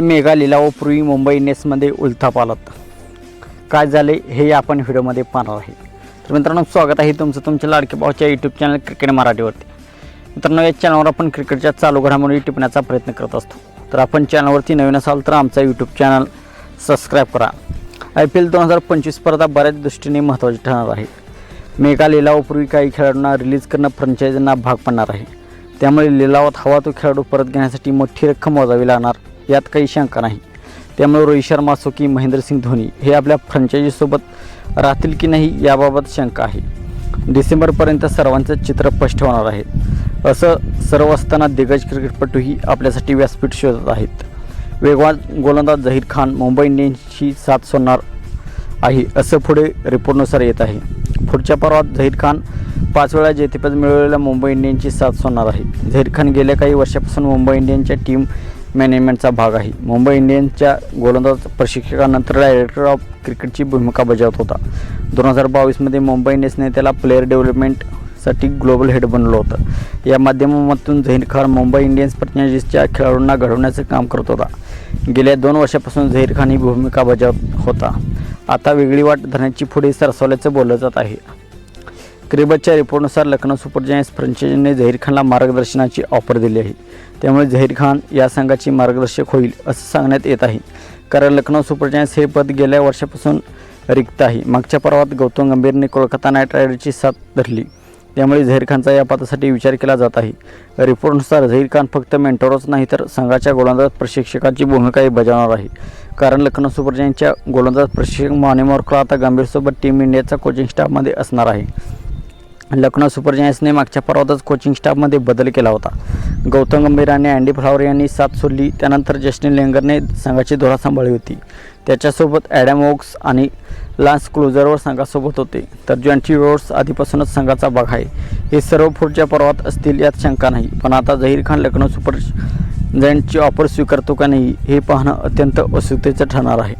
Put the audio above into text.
Mega लिलावापूर्वी Mumbai इंडियन्समध्ये उलथापालत काय झाले हे आपण व्हिडिओमध्ये पाहणार आहे. तर मित्रांनो स्वागत आहे तुमचं तुमच्या लाडके भाऊच्या यूट्यूब चॅनल क्रिकेट मराठीवरती. मित्रांनो या चॅनलवर आपण क्रिकेटच्या चालू घडामोडी टिपण्याचा प्रयत्न करत असतो. तर आपण चॅनलवरती नवीन असाल तर आमचा यूट्यूब चॅनल सबस्क्राईब करा. आय पी एल दोन हजार पंचवीस स्पर्धा बऱ्याच दृष्टीने महत्त्वाची ठरणार आहे. मेगा लिलावापूर्वी काही खेळाडूंना रिलीज करणं फ्रँचायझींना भाग पडणार आहे. त्यामुळे लिलावात हवा तो खेळाडू परत घेण्यासाठी मोठी रक्कम मोजावी लागणार. यात काही शंका नाही. त्यामुळे रोहित शर्मा असो की महेंद्रसिंग धोनी हे आपल्या फ्रँचायझीसोबत राहतील की नाही याबाबत शंका आहे. डिसेंबरपर्यंत सर्वांचं चित्र स्पष्ट होणार आहे. असं सर्व असताना दिग्गज क्रिकेटपटूही आपल्यासाठी व्यासपीठ शोधत आहेत. वेगवान गोलंदाज झहीर खान मुंबई इंडियन्सची साथ सोडणार आहे असं पुढे रिपोर्टनुसार येत आहे. पुढच्या पर्वात झहीर खान पाच वेळा जेतेपद मिळवलेल्या मुंबई इंडियन्सची साथ सोडणार आहे. झहीर खान गेल्या काही वर्षापासून मुंबई इंडियन्सच्या टीम मॅनेजमेंटचा भाग आहे. मुंबई इंडियन्सच्या गोलंदाज प्रशिक्षकानंतर डायरेक्टर ऑफ क्रिकेटची भूमिका बजावत होता. दोन हजार बावीसमध्ये मुंबई इंडियन्सने त्याला प्लेअर डेव्हलपमेंटसाठी ग्लोबल हेड बनलं होतं. या माध्यमातून झहीर खान मुंबई इंडियन्स फ्रँचायझीसच्या खेळाडूंना घडवण्याचं काम करत होता. गेल्या दोन वर्षापासून झहीर खान ही भूमिका बजावत होता. आता वेगळी वाट धरण्याची पुढे सरसवल्याचं बोललं जात आहे. क्रिबतच्या रिपोर्टनुसार लखनौ सुपर जायंट्स फ्रँचायझीने झहीर खानला मार्गदर्शनाची ऑफर दिली आहे. त्यामुळे झहीर खान या संघाची मार्गदर्शक होईल असं सांगण्यात येत आहे. कारण लखनौ सुपर जायंट्स हे पद गेल्या वर्षापासून रिक्त आहे. मागच्या पर्वात गौतम गंभीरने कोलकाता नाईट रायडरची साथ धरली. त्यामुळे झहीर खानचा या पदासाठी विचार केला जात आहे. रिपोर्टनुसार झहीर खान फक्त मेंटोरच नाही तर संघाच्या गोलंदाज प्रशिक्षकाची भूमिकाही बजावणार आहे. कारण लखनौ सुपर जायंटच्या गोलंदाज प्रशिक्षक माने आता गंभीरसोबत टीम इंडियाचा कोचिंग स्टाफमध्ये असणार आहे. लखनौ सुपर जायंट्सने मागच्या पर्वातच कोचिंग स्टाफमध्ये बदल केला होता. गौतम गंभीर आणि अँडी फ्लावर यांनी साथ सोडली. त्यानंतर जस्टिन लेंगरने संघाची धोरा सांभाळली होती. त्याच्यासोबत ॲडम ओक्स आणि लान्स क्लोजरवर संघासोबत होते. तर जॉन्टी रोड्स आधीपासूनच संघाचा भाग आहे. हे सर्व पुढच्या पर्वात असतील यात शंका नाही. पण आता झहीर खान लखनौ सुपर जायंटची ऑफर स्वीकारतो का नाही हे पाहणं अत्यंत उत्सुकतेचं ठरणार आहे.